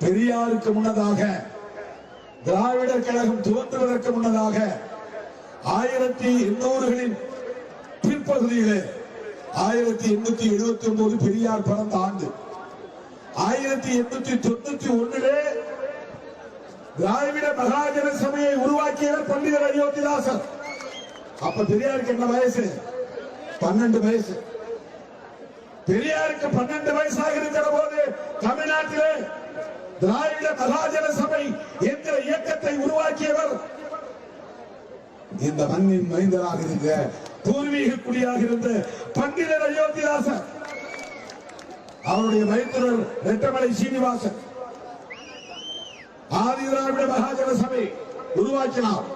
பெரியாருக்கு முன்னதாக திராவிடர் கழகம் துவங்குவதற்கு முன்னதாக ஆயிரத்தி எண்ணூறுகளின் பிற்பகுதியிலே ஆயிரத்தி எண்ணூத்தி எழுபத்தி ஒன்பது பெரியார் பிறந்த ஆண்டு. ஆயிரத்தி எண்ணூத்தி தொண்ணூத்தி ஒண்ணுலே திராவிட மகாஜன சபையை உருவாக்கியவர் பண்டிதர் அயோத்திதாசர். அப்ப பெரியாருக்கு என்ன வயசு? பன்னெண்டு வயசு. பெரியாருக்கு பன்னெண்டு வயசாக இருக்கிற போது தமிழ்நாட்டிலே திராவிட மகாஜன சபை என்ற இயக்கத்தை உருவாக்கியவர் இந்த மண்ணின் மைந்தராக இருந்த பூர்வீக குடியாக இருந்த பண்டிதர் அயோத்திதாசன் அவருடைய மைத்திரர் ரெட்டமலை சீனிவாசன் ஆதி திராவிட மகாஜன சபை உருவாக்கினார்.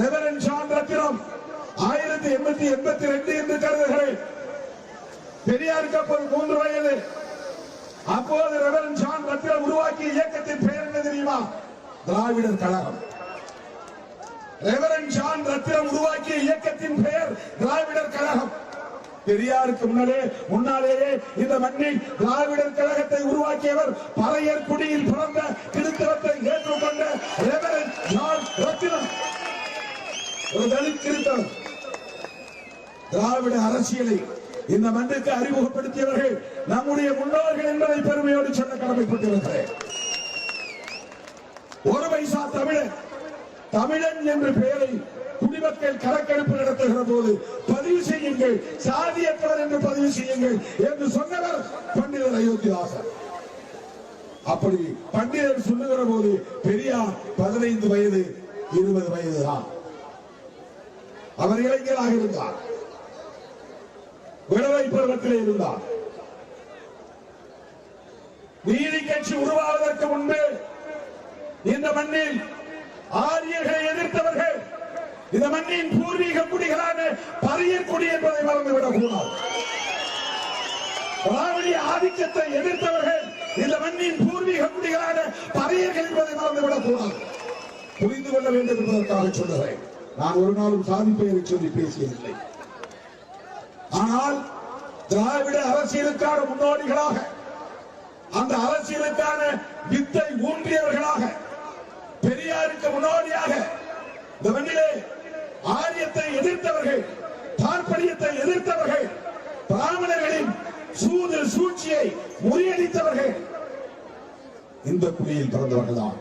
ரெவரன் ஷான் ரத்தினம் ஆயிரத்தி எண்ணூத்தி எண்பத்தி ரெண்டு என்று கருதுகிறேன். பெரியாருக்கு அப்போது மூன்று வயது. அப்போது ரெவரன் ஷான் ரத்தினம் உருவாக்கிய இயக்கத்தின் பெயர் என்ன தெரியுமா? திராவிடர் கழகம். ரெவரன் ஜான் ரத்திரம் உருவாக்கிய இயக்கத்தின் பெயர் திராவிடர் கழகம். பெரியாருக்கு முன்னாலே முன்னாலேயே இந்த மண்ணில் திராவிடர் கழகத்தை உருவாக்கியவர் பறையர் குடியில் பிறந்த திருத்தலத்தை ஏற்றுக்கொண்ட ரெவரன் ஜான் ரத்தினம். ஒரு தலித் கிறிஸ்தவன் திராவிட அரசியலை இந்த மண்ணுக்கு அறிமுகப்படுத்தியவர்கள் நம்முடைய முன்னோர்கள் என்பதை பெருமையோடு சொல்ல கடமைப்பட்டிருக்கிறேன் ஒரு பைசா தமிழன் தமிழன் என்ற பெயரை குடிமக்கள் கணக்கெடுப்பு நடத்துகிற போது பதிவு செய்யுங்கள் சாதியற்றவர் என்று பதிவு செய்யுங்கள் என்று சொன்னவர் பண்டிதர் அயோத்திதாசன் அப்படி பண்டிதர் சொல்லுகிற போது பெரியார் பதினைந்து வயது இருபது வயது தான் அவர் இளைஞராக இருந்தார். விடுதலை பருவத்திலே இருந்தார். கட்சி உருவாவதற்கு முன்பு இந்த மண்ணில் ஆரியர்களை எதிர்த்தவர்கள் இந்த மண்ணின் பூர்வீக குடிகளான பரியர் குடி என்பதை மறந்துவிடக் கூடாது. திராவிடிய ஆதிக்கத்தை எதிர்த்தவர்கள் இந்த மண்ணின் பூர்வீக குடிகளான பரியர்கள் என்பதை மறந்துவிடக் கூடாது. புரிந்து கொள்ள வேண்டும் என்பதற்காக சொல்லுகிறேன். நான் ஒரு நாளும் சாதி பெயரை சொல்லி பேசியதில்லை. ஆனால் திராவிட அரசியலுக்கான முன்னோடிகளாக அந்த அரசியலுக்கான வித்தை ஊன்றியவர்களாக பெரியாருக்கு முன்னோடியாக இந்த மண்ணிலே ஆரியத்தை எதிர்த்தவர்கள் பார்ப்பனியத்தை எதிர்த்தவர்கள் பிராமணர்களின் சூது சூழ்ச்சியை முறியடித்தவர்கள் இந்த குடியில் பிறந்தவர்கள் தான்